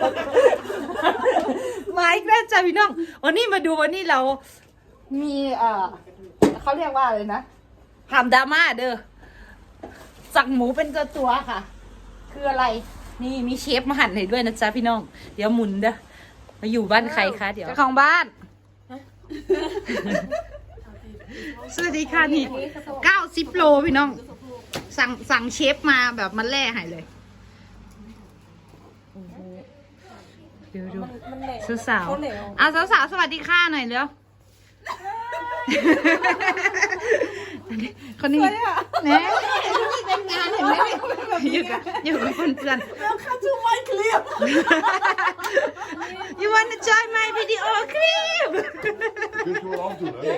ขอบใจมาอีกแล้วจ้าพี่น้องวันนี้มาดูวันนี้เรา มีเอ่อเขาเรียกว่าอะไรนะหามดราม่าเด้อสั่งหมูเป็นตัวตัวๆค่ะ คืออะไร นี่มีเชฟมาหั่นให้ด้วยนะจ๊ะพี่น้อง เดี๋ยวหมุนเด้อมาอยู่บ้านใครคะเดี๋ยวเจ้าของบ้าน สวัสดีค่ะนี่เก้าสิบโลพี่น้อง สั่งสั่งเชฟมาแบบมันแล่ให้เลยโอ้โห ดูดูสาวสาวๆอะสาวสาวๆสวัสดีค่ะหน่อยเร็วคนนี้แหน่เป็นงานเห็นไหมอยู่กับอยู่กับคนเพื่อนแล้วข้าชื่อไมค์คลิป You wanna join my video clip Kunt je wel afdoen, hè?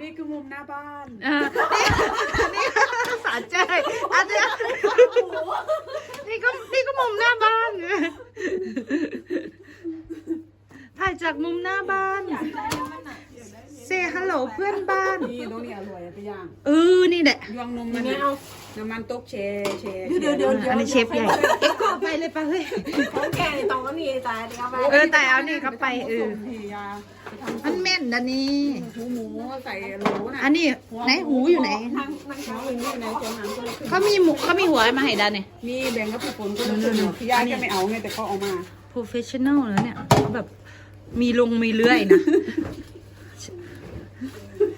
นี่คือมุมหน้าบ้าน อ่านี่นี่สาใจอันเนี้ยนี่ก็นี่ก็มุมหน้าบ้าน ถ่ายจากมุมหน้าบ้าน เซฮัลโหลเพื่อนบ้าน นี่ตรงนี้อร่อยไปย่างเออ นี่แหละ ยวงนมมันน้ำมันตกแชร์แชร์เดี๋ยวเดี๋ยวเดี๋ยวอันนี้เชฟใหญ่ เอ็กก็ไปเลยไปเลยของแกนี่ตรงก็มีตายเดียวไปเออแต่เอานี่เข้าไปเออพี่ยาไปทำมันแม่นนะนี่ หูหมูใส่โหลน่ะอันนี้ไหนหูอยู่ไหน นั่งนั่งเช้าอย่างนี้อยู่ในเจ้าหนังก็เลยขึ้นเขามีหมูเขามีหัวมาให้ดาเนี่ย นี่แบ่งกับพี่ฝนก็เลยขึ้นพี่ยาจะไม่เอาไงแต่เขาเอามา professional แล้วเนี่ยเขาแบบมีลงมีเลื่อยนะ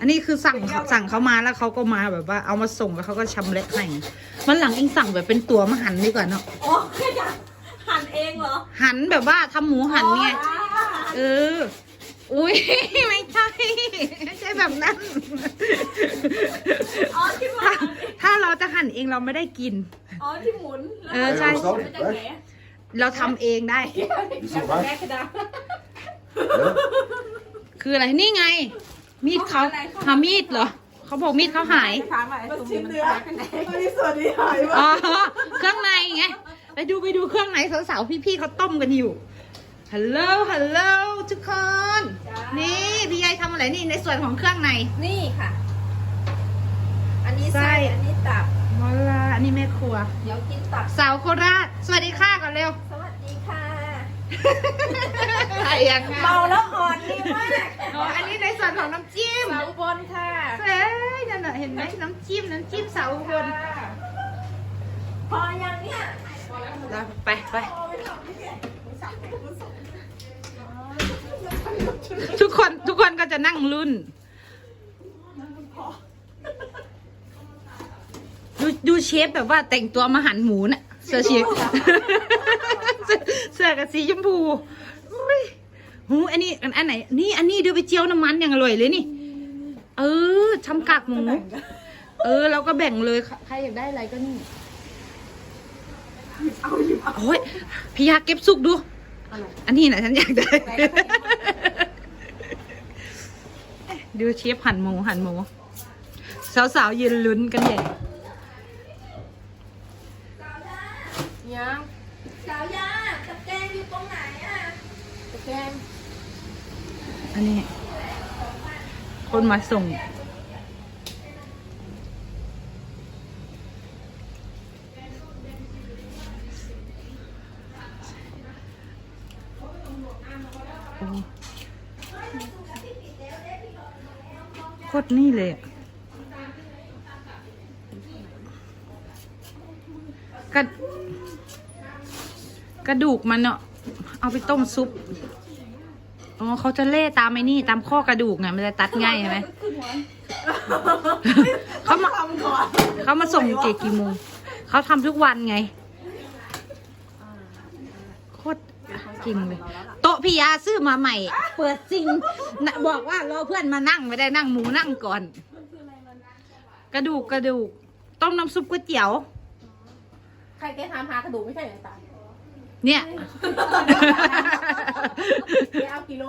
อันนี้คือสั่งสั่งเขามาแล้วเขาก็มาแบบว่าเอามาส่งแล้วเขาก็ชำเละให้มันหลังเองสั่งแบบเป็นตัวมาหั่นดีกว่าเนาะโอ้ยอยากหั่นเองเหรอหั่นแบบว่าทำหมูหั่นไงเออ อุ้ย ไม่ใช่ไม่ใช่แบบนั้น อ๋อที่หมุถ้านถ้าเราจะหั่นเองเราไม่ได้กิน อ๋อที่หมุนเออใช่แล้วมันจะแหน Dạ. เราทำเองได้ Is het แม่ waar? กระดาษ Ja? คืออะไรนี่ไง มีดเขาหามีดเหรอเขาบอกมีดเขาหายถามอะไรมันชิ้นเนื้อข้างในตอนนี้สวัสดีหายอ๋อเครื่องในไงไปดูไปดูเครื่องในสาวๆพี่ๆเขาต้มกันอยู่ฮัลโหลฮัลโหลทุกคน นี่พี่ยายทำอะไรนี่ในส่วนของเครื่องในนี่ค่ะ อันนี้ไส้ไส้อันนี้ตับมอลาอันนี้แม่ครัว เดี๋ยวกินตับสาวโคราชสวัสดีค่ะก่อนเร็ว สวัสดีค่ะอะไรยังไงเมาแล้วอ่อนดีมาก อ๋ออันนี้ในส่วนของน้ำ จิ้มสาวบนค่ะเฮ้ยนั่นน่ะเห็นไหมน้ำจิ้มน้ำจิ้มสาวอุบนพอยังเนี่ยไปไปทุกคนทุกคนก็จะนั่งรุ่น ดูดูเชฟแบบว่าแต่งตัวมาหันหมูน่ะ เสื้อเชฟเสื้อเสื้อกับสีชมพูอุ๊ยหูอันนี้อันอันไหน นี่อันนี้ดูไปเจียวน้ำมันอย่างอร่อยเลยนี่ เออทำกากหมูเออเราก็แบ่งเลยใครใครอยากได้อะไรก็นี่โอ้ยพี่ยาเก็บสุกดูอันนี้นะฉันอยากได้ ดูเชฟหั่นหมูหั่นหมูสาวๆยืนลุ้นกันใหญ่ ยัง สาวยาตะแกรงอยู่ตรงไหนอะตะแกรง อันนี้ คน มาส่ง โคตรนี่เลยกระกระดูกมันเนาะเอาไปต้มซุป อ๋อเขาจะเล่ตามไอ้นี่ตามข้อกระดูกไงมันจะตัดง่ายใช่ไหมเขามาเขามาส่งเกกี่โมงเขาทำทุกวันไงโคตรจริงเลยโต๊ะพี่ยาซื้อมาใหม่ เปิดจริงนะบอกว่ารอเพื่อนมานั่งไม่ได้นั่งหมูนั่งก่อน กระดูกกระดูกต้มน้ำซุปก๋วยเตี๋ยว ใครแกทำหากระดูกไม่ใช่เหรอตา เนี่ยแกเอากิโล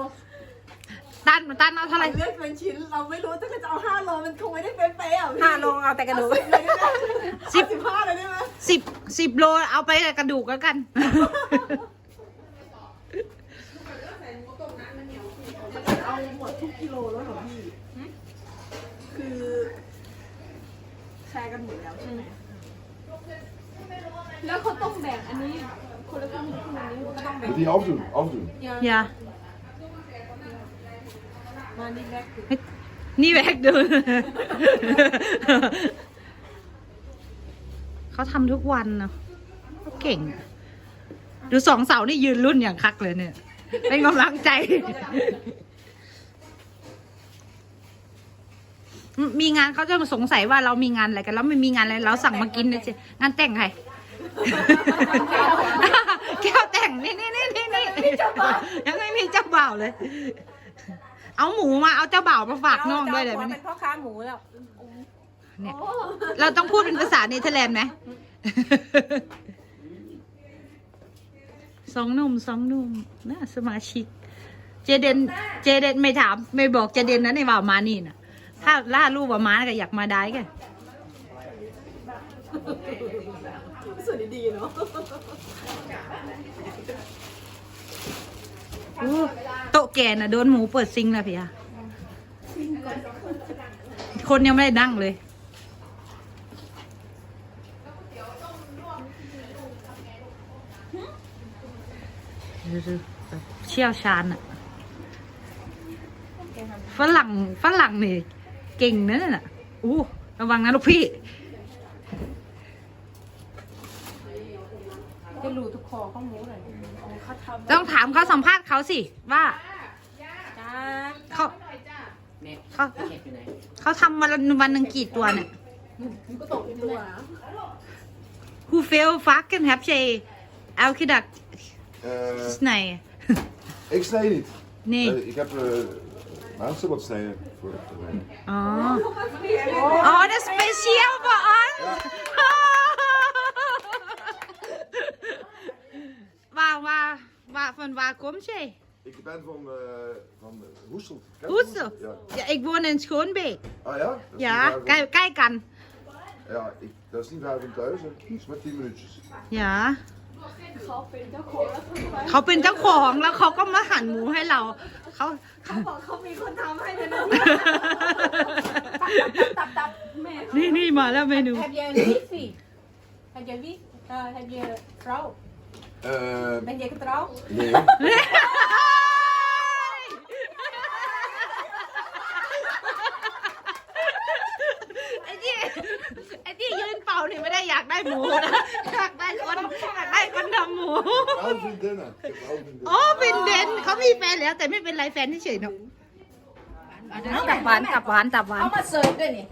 ตันตันเอาเท่าไหร่เลือกเป็นชิ้นเราไม่รู้ถ้าจะเอาห้าโลมันคงไม่ได้เป๊ะๆอะพี่ห้าโลเอาแต่กระดูกเลยได้ไหมสิบสิบห้าเลยได้ไหมสิบสิบโลเอาไปกับกระดูกแล้วกันเอาหมดทุกกิโลแล้วเหรอพี่คือแชร์กันหมดแล้วใช่ไหมแล้วเขาต้องแบ่งอันนี้ คนละครึ่งคนละนี้ก็ต้องแบ่ง Moet die afdoen, afdoen. อย่ามานี่แรกคือนี่แบกดูเขาทำทุกวันเนาะเขาเก่ง ดูสองเสานี่ยืนรุ่นอย่างคักเลยเนี่ย เป็นกำลังใจ มีงานเขาจะสงสัยว่าเรามีงานอะไรกัน แล้วไม่มีงานอะไร เราสั่งมากินนะสิงานแต่งใครแก้วแต่ง นี่นี่นี่นี่นี่ยังไม่มีเจ้าบ่าวเลย เอาหมูมาเอาเจ้าบ่าวมาฝากน้องด้วยเลยไหมเป็เนี่ยนพ่อค้าหมูแล้วเนี่ย เราต้องพูดเป็นภาษาเนเธอร์แลนด์ไหม สองหนุ่มสองหนุ่มนะสมาชิก เจเดน เจเดนไม่ถาม ไม่บอกเจเดนนะในว่ามานี่นะถ้าล่าลูกว่ามาก็อยากมาได้กันส่วนดีๆเนาะ อู้โต๊ะแกน่ะโดนหมูเปิดซิงแล้วพี่อะคนยังไม่ได้นั่งเลย เชี่ยวชาญอะฝรั่งฝรั่งนี่เก่งนะนั่นน่ะอู้ระวังนะลูกพี่ จะรู้ทุกคอข้อมูลเลยเขาทำ ต้องถามเขาสัมภาษณ์เขาสิว่าจ้าเขาเขาเขาทำวันละวันหนึ่งกี่ตัวเนี่ยก็ตกตัว Hoeveel vakken heb jij elke dag Eh, snijden? ik snij niet. Nee. Eh, ik heb uh, laatste wat snijden voor het probleem. Oh. Oh, dat is speciaal voor ons. waar, waar, waar, van waar kom jij? Ik ben van, uh, van uh, Hoesselt. Ken je Hoestel? Ja. Ja, ik woon in Schoonbeek. Ah ja? Dat is Ja, niet ver van- kijk, kijk aan. Ja, ik, dat is niet ver van thuis. Hè. Dat is maar 10 minuutjes. อย่าเขาเป็นเจ้าของแล้วเขาก็มาหั่นหมูให้เราเขาเขาบอกเขามีคนทำให้เลยนะตับตับแม่นี่นี่มาแล้วเมนู Heb jij een wifi? Heb jij wifi? Uh, heb je trouw? Eh, Ben je getrouwd? nee. ไอ้ที่ไอ้ที่ยืนเป่านี่ไม่ได้อยากได้หมูนะอยากได้คนอยากได้คนทำหมู Wel vriendinnen. Ik heb wel vriendinnen. โอ้เป็นเดนเขามีแฟนแล้วแต่ไม่เป็นไรแฟนเฉยๆเนาะตับหวานตับหวานตับหวานเอามาเสิร์ฟด้วยนี่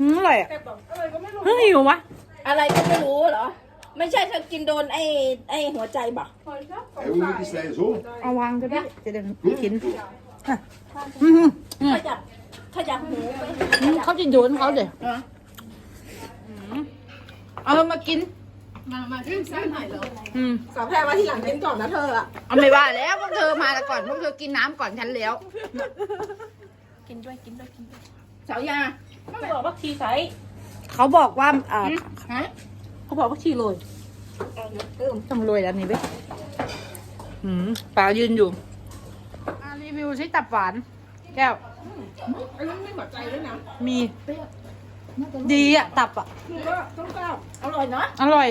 อืมอร่อยอะเฮ้ยหิววะอะไรก็ไม่รู้เหรอ ไม่ใช่เธอกินโดนไอ้ไอ้หัวใจบ่ะ Hey, hoe moet ik die snijden? Zo? เอาวางก็ได้จะเดินกินอะอืมอืมขยับขยับหมูไปอืมเขาจะโยนเขาเดี๋ยวเอามากิน มามาขึ้นซ้หน่อยเหรออืมสาวแพรมาทีหลังกินก่อนนะเธออะเอาไม่ว่าแล้วพวกเธอมาแล้วก่อนพวกเธอกินน้ำก่อนฉันแล้วกินด้วยกินด้วยกินด้วยสาวยา ไม่บอกว่าทีใส่เขาบอกว่าอ่าฮะ เขาบอกว่าชีโรยต้องโรยแล้วนี่เว้ยหืมปลายืนอยู่อะรีวิวใช้ตับหวาน แก้วไอ้ยังไม่หัวใจด้วยนะมี ดีอะตับอะคือว่าต้องก้าวอร่อยเนาะอร่อย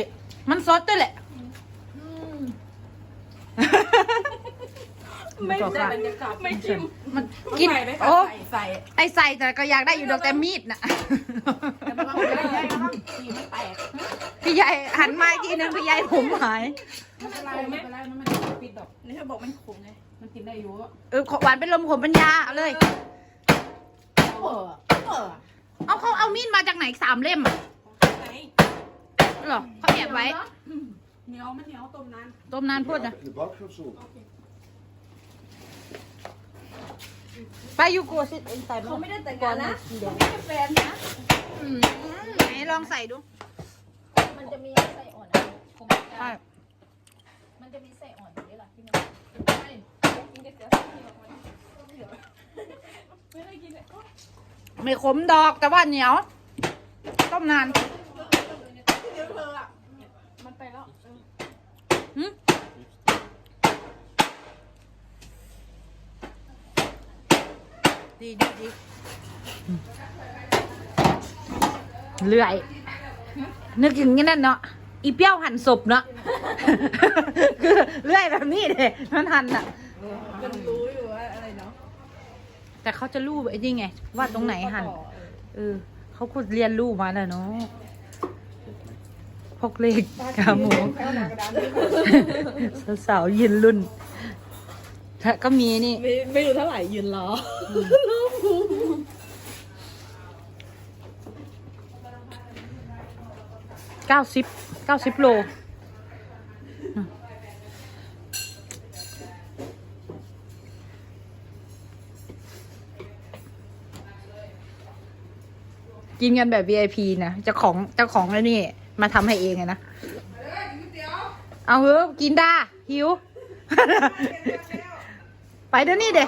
มันซดด้วยแหละ ไม่ได้บรรยากาศไม่ชิมมันกิน ใส่ไหมคะโอ้ ใส่ใส่ไอใส่แต่ก็อยากได้อยู่ดอกแต่มีดน่ะแต่ระวังไม่ได้นะครับทีมันแตก พี่ใหญ่หันมาอีกทีนึงพี่ใหญ่ผมหายไม่เป็นไรไม่เป็นไรมันไม่ปิดดอกนี่เธอบอกมันขมไงมันกินได้อยู่อะเออหวานเป็นลมขมปัญญาเอาเลยเออเออเอาเขาเอามีดมาจากไหนสามเล่มอะไหนเหรอเขาแอบไว้ เหนียวมันเหนียวต้มนานต้มนานพูดนะ de bak of zo? ไปยูโกสิใส่เขาไม่ได้แต่งงานนะเขาไม่ได้แฟนนะ ไหนลองใส่ดู มันจะมีไส้อ่อนอะคง ใช่มันจะมีไส้อ่อนอยู่นี่แหละที่มันไม่กินเดี๋ยวไม่ได้กินเลยไม่ขมดอกแต่ว่าเหนียว ต้มนานเยอะเลยอะมันไปแล้วหึดีดีดีเลื่อย นึกถึงอย่างนั้นเนาะ อีเปี้ยวหั่นศพเนาะ คือเลื่อยแบบนี้เลยมันหั่นอะ มันรู้อยู่ว่าอะไรเนาะแต่เขาจะรู้ไอ้นี่ไง ว่าตรงไหนหั่น เออ เขาคุดเรียนรู้มาแล้วเนาะพกเลขกาหมูสาวๆยืนรุ่นถ้าก็มีนี่ ไม่ไม่รู้เท่าไหร่ยืนรอเก้าสิบ เก้าสิบโลกินกันแบบ VIP นะเจ้าของเจ้าของแล้วนี่ มาทำให้เองไงนะ เอาเถอะกินได้หิว ไปเดี๋ยวนี้เด็